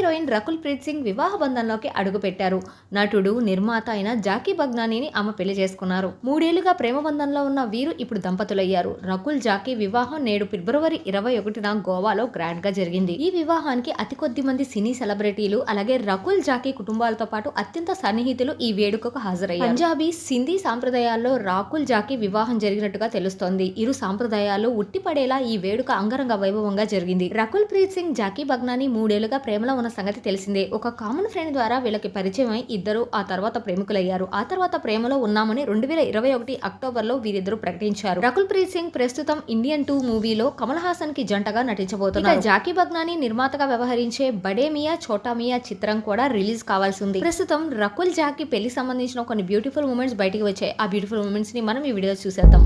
Heroine Rakul Preet Singh వివాహ బంధంలోకి అడుగుపెట్టారు. నటుడు నిర్మాత అయిన జాకీ బగ్నానీని ఆమె పెళ్ళి చేసుకున్నారు. మూడేళ్ళుగా ప్రేమ బంధంలో ఉన్న వీరు ఇప్పుడు దంపతులయ్యారు. రకుల్ జాకీ వివాహం నేడు ఫిబ్రవరి ఇరవై ఒకటిన గోవాలో గ్రాండ్గా జరిగింది. ఈ వివాహానికి అతి కొద్ది మంది సినీ సెలబ్రిటీలు అలాగే రకుల్ జాకీ కుటుంబాలతో పాటు అత్యంత సన్నిహితులు ఈ వేడుకకు హాజరయ్యారు. పంజాబీ సింధీ సాంప్రదాయాల్లో రాకుల్ జాకీ వివాహం జరిగినట్టుగా తెలుస్తోంది. ఇరు సాంప్రదాయాలు ఉట్టిపడేలా ఈ వేడుక అంగరంగ వైభవంగా జరిగింది. రకుల్ ప్రీత్ సింగ్ జాకీ బగ్నాని మూడేళ్ళుగా ప్రేమలో ఉన్న సంగతి తెలిసిందే. ఒక కామన్ ఫ్రెండ్ ద్వారా వీళ్ళకి పరిచయం అయి ఇద్దరు ఆ తర్వాత ప్రేమికులయ్యారు. ఆ తర్వాత ప్రేమలో ఉన్నామని రెండు వేల ఇరవై ఒకటి అక్టోబర్లో వీరిద్దరు ప్రకటించారు. రకుల్ ప్రీత్ సింగ్ ప్రస్తుతం ఇండియన్ టూ మూవీలో కమల్ హాసన్కి జంటగా నటించబోతున్నారు. జాకీ బగ్నాని నిర్మాతగా వ్యవహరించే బడే మియా ఛోటా మియా చిత్రం కూడా రిలీజ్ కావాల్సి ఉంది. ప్రస్తుతం రకుల్ జాకీ పెళ్ళి సంబంధించిన కొన్ని బ్యూటిఫుల్ మూమెంట్స్ బయటికి వచ్చాయి. ఆ బ్యూటిఫుల్ మూమెంట్స్ని మనం ఈ వీడియో చూసేద్దాం.